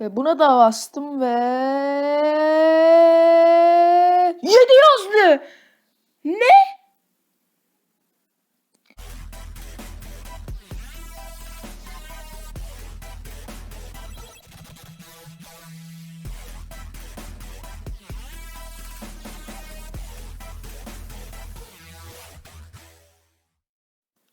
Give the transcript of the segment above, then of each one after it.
Ve buna da bastım ve 7 yazdı. Ne?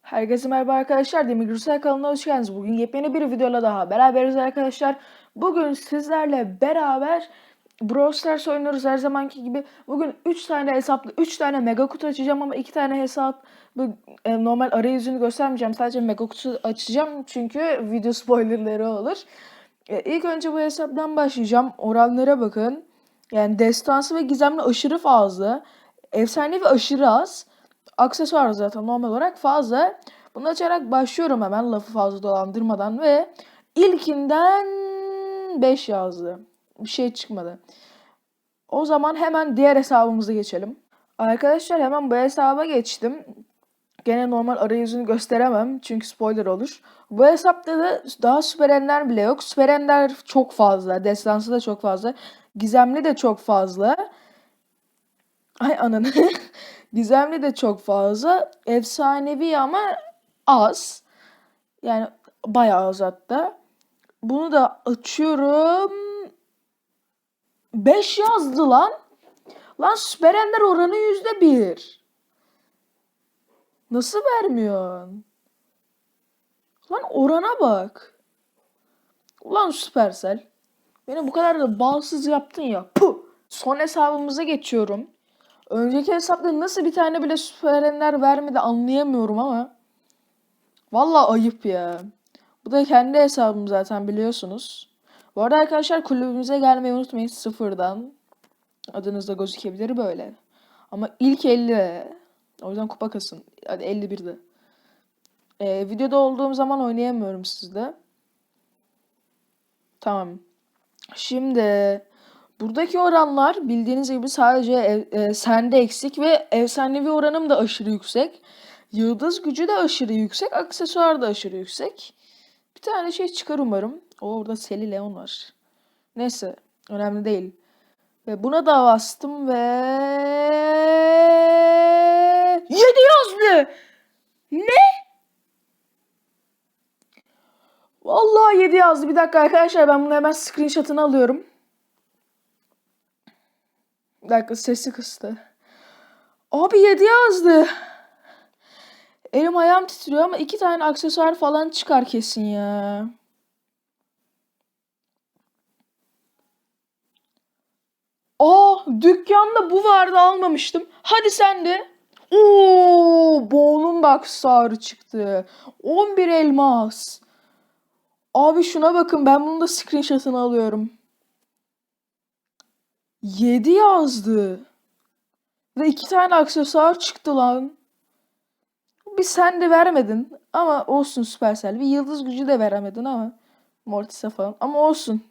Herkese merhaba arkadaşlar. Demir Gürsel kanalına hoş geldiniz. Bugün yepyeni bir videoyla daha beraberiz arkadaşlar. Bugün sizlerle beraber Brawl oynuyoruz her zamanki gibi. Bugün 3 tane hesaplı 3 tane mega kutu açacağım ama 2 tane hesap bu, e, normal arayüzünü göstermeyeceğim. Sadece mega kutu açacağım çünkü video spoilerları olur. E, ilk önce bu hesaptan başlayacağım. Oranlara bakın. Yani destansı ve gizemli aşırı fazla. Efsanevi aşırı az aksesuar zaten normal olarak fazla. Bunu açarak başlıyorum hemen lafı fazla dolandırmadan ve ilkinden 5 yazdı. Bir şey çıkmadı. O zaman hemen diğer hesabımıza geçelim. Arkadaşlar hemen bu hesaba geçtim. Gene normal arayüzünü gösteremem çünkü spoiler olur. Bu hesapta da daha süper ender bile yok. Süper ender çok fazla. Destansı da çok fazla. Gizemli de çok fazla. Ay ananı. Gizemli de çok fazla. Efsanevi ama az. Yani bayağı az hatta. Bunu da açıyorum. 5 yazdı lan. Lan Süper Ender oranı yüzde bir. Nasıl vermiyorsun? Lan orana bak. Ulan Süpersel. Beni bu kadar da bağımsız yaptın ya. Puh. Son hesabımıza geçiyorum. Önceki hesapta nasıl bir tane bile süper ender vermedi anlayamıyorum ama. Vallahi ayıp ya. Bu da kendi hesabım zaten biliyorsunuz. Bu arada arkadaşlar kulübümüze gelmeyi unutmayın sıfırdan. Adınız da gözükebilir böyle. Ama ilk 50. O yüzden kupa kasın. Hadi 51'de. Ee, videoda olduğum zaman oynayamıyorum sizde. Tamam. Şimdi buradaki oranlar bildiğiniz gibi sadece ev, e, sende eksik ve efsanevi oranım da aşırı yüksek. Yıldız gücü de aşırı yüksek, aksesuar da aşırı yüksek. Tane şey çıkar umarım. O orada Seli Leon var. Neyse, önemli değil. Ve buna da bastım ve 7 yazdı. Ne? Vallahi 7 yazdı. Bir dakika arkadaşlar ben bunu hemen screenshot'ını alıyorum. Bir dakika sesi kıstı. Abi 7 yazdı. Elim ayağım titriyor ama iki tane aksesuar falan çıkar kesin ya. Aa dükkanda bu vardı almamıştım. Hadi sen de. Oo, Bowl'un da aksesuarı çıktı. 11 elmas. Abi şuna bakın ben bunu da screenshot'ını alıyorum. 7 yazdı. Ve iki tane aksesuar çıktı lan. Bir sen de vermedin. Ama olsun Supercell. Bir yıldız gücü de veremedin ama. Mortis'e falan. Ama olsun.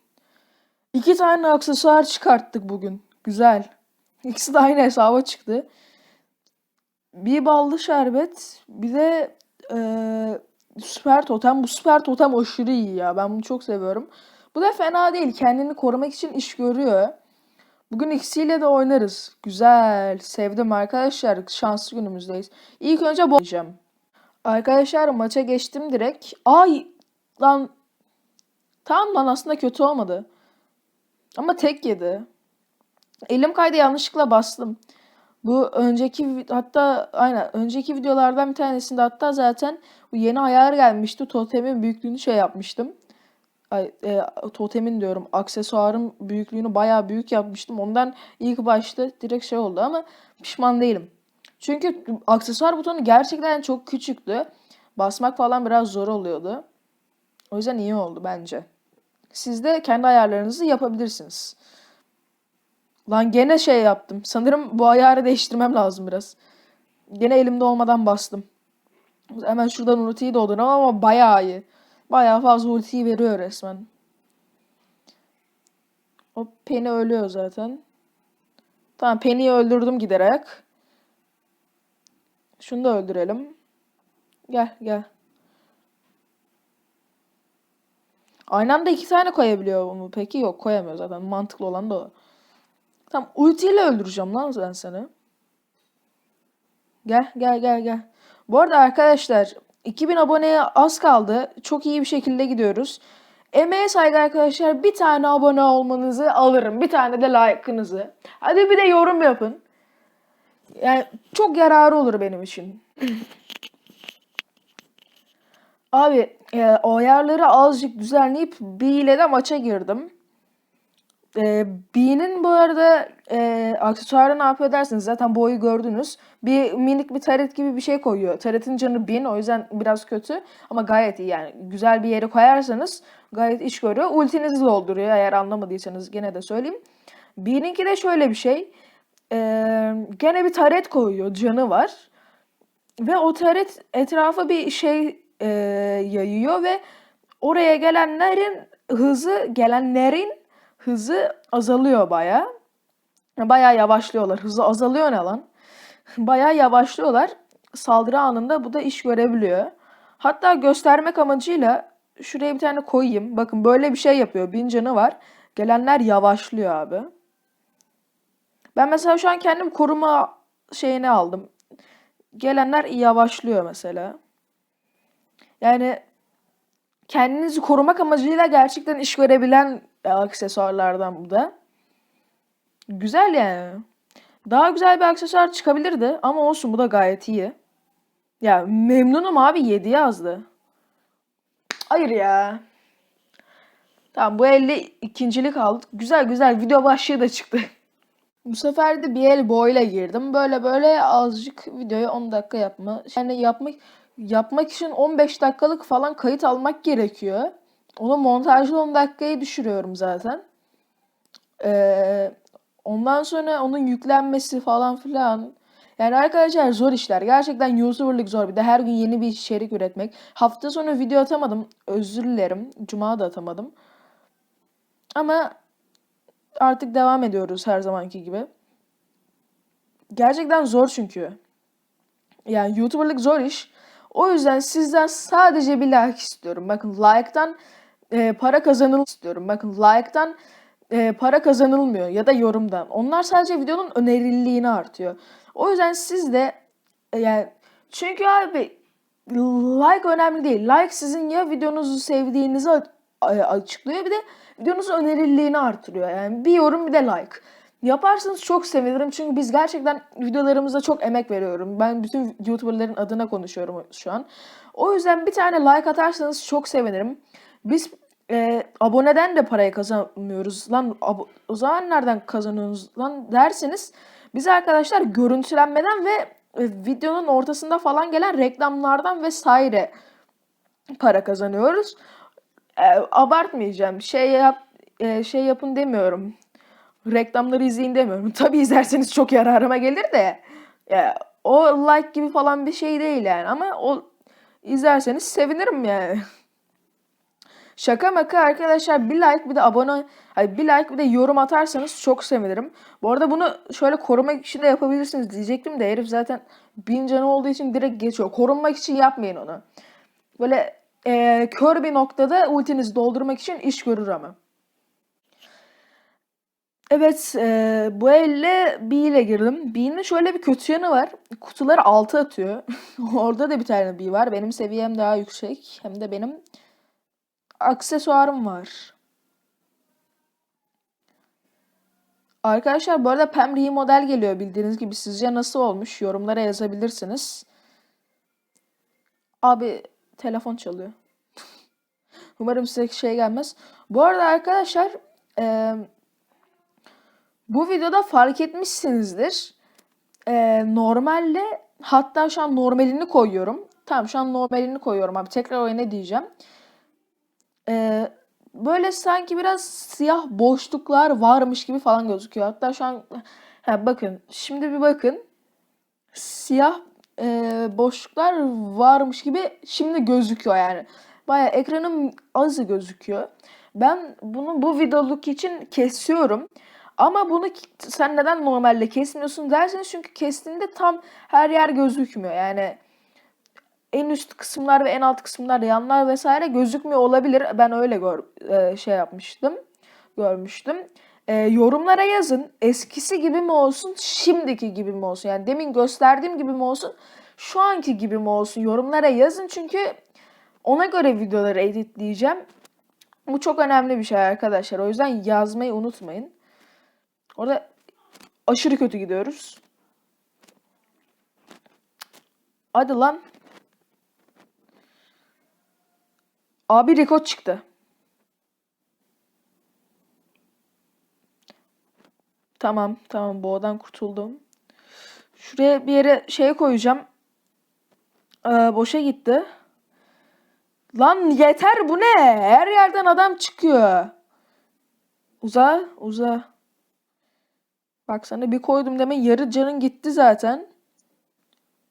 İki tane aksesuar çıkarttık bugün. Güzel. İkisi de aynı hesaba çıktı. Bir ballı şerbet. Bir de eee süper totem. Bu süper totem aşırı iyi ya. Ben bunu çok seviyorum. Bu da fena değil. Kendini korumak için iş görüyor. Bugün ikisiyle de oynarız. Güzel. Sevdim arkadaşlar. Şanslı günümüzdeyiz. İlk önce bu oynayacağım. Arkadaşlar maça geçtim direkt. Ay lan. Tamam lan aslında kötü olmadı. Ama tek yedi. Elim kaydı yanlışlıkla bastım. Bu önceki hatta aynen önceki videolardan bir tanesinde hatta zaten bu yeni ayar gelmişti. Totemin büyüklüğünü şey yapmıştım. Ay, e, totemin diyorum aksesuarın büyüklüğünü bayağı büyük yapmıştım. Ondan ilk başta direkt şey oldu ama pişman değilim. Çünkü aksesuar butonu gerçekten çok küçüktü. Basmak falan biraz zor oluyordu. O yüzden iyi oldu bence. Siz de kendi ayarlarınızı yapabilirsiniz. Lan gene şey yaptım. Sanırım bu ayarı değiştirmem lazım biraz. Gene elimde olmadan bastım. Hemen şuradan ultiyi dolduramam ama bayağı iyi. Bayağı fazla ultiyi veriyor resmen. O Penny ölüyor zaten. Tamam Penny'yi öldürdüm giderek. Şunu da öldürelim. Gel gel. Aynı anda iki tane koyabiliyor mu peki? Yok koyamıyor zaten. Mantıklı olan da o. Tamam ultiyle öldüreceğim lan ben seni. Gel gel gel gel. Bu arada arkadaşlar 2000 aboneye az kaldı. Çok iyi bir şekilde gidiyoruz. Emeğe saygı arkadaşlar. Bir tane abone olmanızı alırım. Bir tane de like'ınızı. Hadi bir de yorum yapın. Yani çok yararı olur benim için. Abi e, ayarları azıcık düzenleyip B ile de maça girdim. E, B'nin bu arada e, aksesuarı ne yapıyor dersiniz. Zaten boyu gördünüz. Bir minik bir taret gibi bir şey koyuyor. Taretin canı 1000 o yüzden biraz kötü. Ama gayet iyi yani. Güzel bir yere koyarsanız gayet iş görüyor. Ultinizi dolduruyor eğer anlamadıysanız gene de söyleyeyim. B'ninki de şöyle bir şey. E, gene bir taret koyuyor. Canı var. Ve o taret etrafa bir şey e, yayıyor ve oraya gelenlerin hızı gelenlerin hızı azalıyor baya. Baya yavaşlıyorlar. Hızı azalıyor ne lan? Baya yavaşlıyorlar. Saldırı anında bu da iş görebiliyor. Hatta göstermek amacıyla şuraya bir tane koyayım. Bakın böyle bir şey yapıyor. Bin canı var. Gelenler yavaşlıyor abi. Ben mesela şu an kendim koruma şeyini aldım. Gelenler yavaşlıyor mesela. Yani kendinizi korumak amacıyla gerçekten iş görebilen aksesuarlardan bu da. Güzel yani. Daha güzel bir aksesuar çıkabilirdi ama olsun bu da gayet iyi. Ya memnunum abi 7 yazdı. Hayır ya. Tamam bu elde ikincilik aldık. Güzel güzel video başlığı da çıktı. Bu sefer de bir el boyla girdim. Böyle böyle azıcık videoyu 10 dakika yapma. Yani yapmak yapmak için 15 dakikalık falan kayıt almak gerekiyor. Onu montajlı 10 dakikaya düşürüyorum zaten. Ee, ondan sonra onun yüklenmesi falan filan. Yani arkadaşlar zor işler. Gerçekten YouTuber'lık zor. Bir de her gün yeni bir içerik üretmek. Hafta sonu video atamadım. Özür dilerim. Cuma da atamadım. Ama artık devam ediyoruz her zamanki gibi. Gerçekten zor çünkü. Yani YouTuber'lık zor iş. O yüzden sizden sadece bir like istiyorum. Bakın like'tan e, para kazanıl istiyorum. Bakın like'tan e, para kazanılmıyor ya da yorumdan. Onlar sadece videonun önerililiğini artıyor. O yüzden siz de e, yani çünkü abi like önemli değil. Like sizin ya videonuzu sevdiğinizi açıklıyor bir de videonuzun önerililiğini artırıyor. Yani bir yorum bir de like. Yaparsanız çok sevinirim çünkü biz gerçekten videolarımıza çok emek veriyorum. Ben bütün YouTuber'ların adına konuşuyorum şu an. O yüzden bir tane like atarsanız çok sevinirim. Biz e, aboneden de parayı kazanmıyoruz lan. O zaman nereden kazanıyoruz lan derseniz biz arkadaşlar görüntülenmeden ve e, videonun ortasında falan gelen reklamlardan vesaire para kazanıyoruz. E, abartmayacağım. Şey yap e, şey yapın demiyorum reklamları izleyin demiyorum. Tabii izlerseniz çok yararıma gelir de. Ya, o like gibi falan bir şey değil yani. Ama o izlerseniz sevinirim yani. Şaka maka arkadaşlar bir like bir de abone hayır, bir like bir de yorum atarsanız çok sevinirim. Bu arada bunu şöyle korumak için de yapabilirsiniz diyecektim de herif zaten bin canı olduğu için direkt geçiyor. Korunmak için yapmayın onu. Böyle e, kör bir noktada ultinizi doldurmak için iş görür ama. Evet, eee, bu elle B ile girdim. B'nin şöyle bir kötü yanı var. Kutuları 6 atıyor. Orada da bir tane B var. Benim seviyem daha yüksek. Hem de benim aksesuarım var. Arkadaşlar bu arada Pem model geliyor bildiğiniz gibi. Sizce nasıl olmuş? Yorumlara yazabilirsiniz. Abi telefon çalıyor. Umarım size şey gelmez. Bu arada arkadaşlar eee bu videoda fark etmişsinizdir. Ee, normalde hatta şu an normalini koyuyorum. Tamam şu an normalini koyuyorum abi. Tekrar ne diyeceğim. Ee, böyle sanki biraz siyah boşluklar varmış gibi falan gözüküyor. Hatta şu an ha, bakın şimdi bir bakın. Siyah e, boşluklar varmış gibi şimdi gözüküyor yani. Baya ekranım azı gözüküyor. Ben bunu bu videoluk için kesiyorum. Ama bunu sen neden normalde kesmiyorsun derseniz çünkü kestiğinde tam her yer gözükmüyor. Yani en üst kısımlar ve en alt kısımlar yanlar vesaire gözükmüyor olabilir. Ben öyle gör, e, şey yapmıştım. Görmüştüm. E, yorumlara yazın. Eskisi gibi mi olsun, şimdiki gibi mi olsun? Yani demin gösterdiğim gibi mi olsun, şu anki gibi mi olsun? Yorumlara yazın çünkü ona göre videoları editleyeceğim. Bu çok önemli bir şey arkadaşlar. O yüzden yazmayı unutmayın. Orada aşırı kötü gidiyoruz. Hadi lan. Abi rekord çıktı. Tamam, tamam boğadan kurtuldum. Şuraya bir yere şey koyacağım. Ee, boşa gitti. Lan yeter bu ne? Her yerden adam çıkıyor. Uza, uza. Bak sana bir koydum deme yarı canın gitti zaten.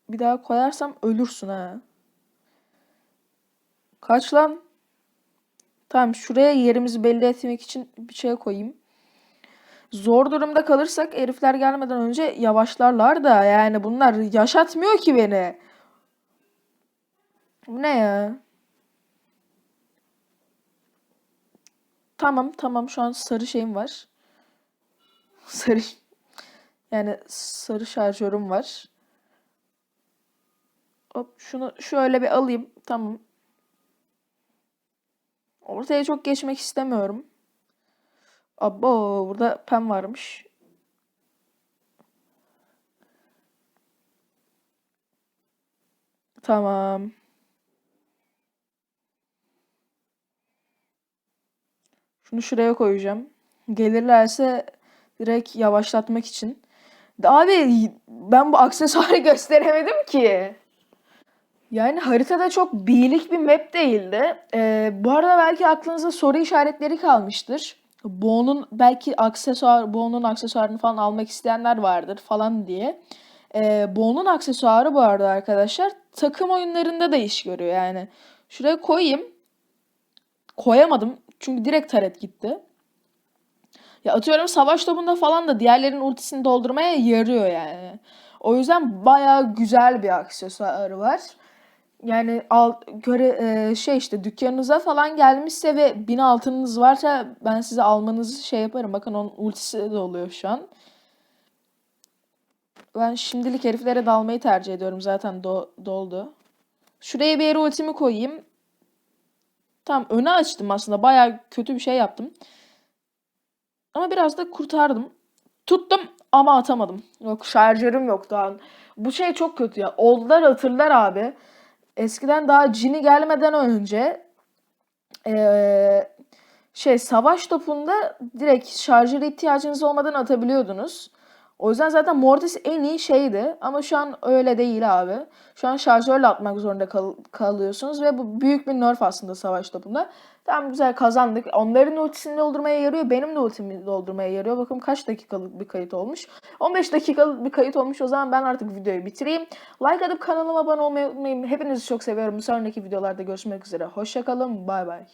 Bir daha koyarsam ölürsün ha. Kaç lan? Tamam şuraya yerimizi belli etmek için bir şey koyayım. Zor durumda kalırsak herifler gelmeden önce yavaşlarlar da yani bunlar yaşatmıyor ki beni. Bu ne ya? Tamam tamam şu an sarı şeyim var. Sarı yani sarı şarjörüm var. Hop şunu şöyle bir alayım. Tamam. Ortaya çok geçmek istemiyorum. Abo burada pen varmış. Tamam. Şunu şuraya koyacağım. Gelirlerse direkt yavaşlatmak için. Abi ben bu aksesuarı gösteremedim ki. Yani haritada çok birlik bir map değildi. Ee, bu arada belki aklınızda soru işaretleri kalmıştır. Bo'nun belki aksesuar, Bo'nun aksesuarını falan almak isteyenler vardır falan diye. Ee, Bo'nun aksesuarı bu arada arkadaşlar takım oyunlarında da iş görüyor yani. Şuraya koyayım. Koyamadım çünkü direkt taret gitti. Ya atıyorum savaş topunda falan da diğerlerin ultisini doldurmaya yarıyor yani. O yüzden bayağı güzel bir aksesuarı var. Yani al, göre e, şey işte dükkanınıza falan gelmişse ve bin altınınız varsa ben size almanızı şey yaparım. Bakın onun ultisi de oluyor şu an. Ben şimdilik heriflere dalmayı tercih ediyorum. Zaten do, doldu. Şuraya bir yere ultimi koyayım. Tamam öne açtım aslında. Bayağı kötü bir şey yaptım. Ama biraz da kurtardım. Tuttum ama atamadım. Yok şarjörüm yok daha. Bu şey çok kötü ya. Oldular hatırlar abi. Eskiden daha cini gelmeden önce ee, şey savaş topunda direkt şarjöre ihtiyacınız olmadan atabiliyordunuz. O yüzden zaten Mortis en iyi şeydi ama şu an öyle değil abi. Şu an şarjörle atmak zorunda kal- kalıyorsunuz ve bu büyük bir nerf aslında savaş topunda. Tamam güzel kazandık. Onların ultisini doldurmaya yarıyor. Benim de ultimi doldurmaya yarıyor. Bakın kaç dakikalık bir kayıt olmuş. 15 dakikalık bir kayıt olmuş. O zaman ben artık videoyu bitireyim. Like atıp kanalıma abone olmayı unutmayın. Hepinizi çok seviyorum. Bir sonraki videolarda görüşmek üzere. Hoşçakalın. Bay bay.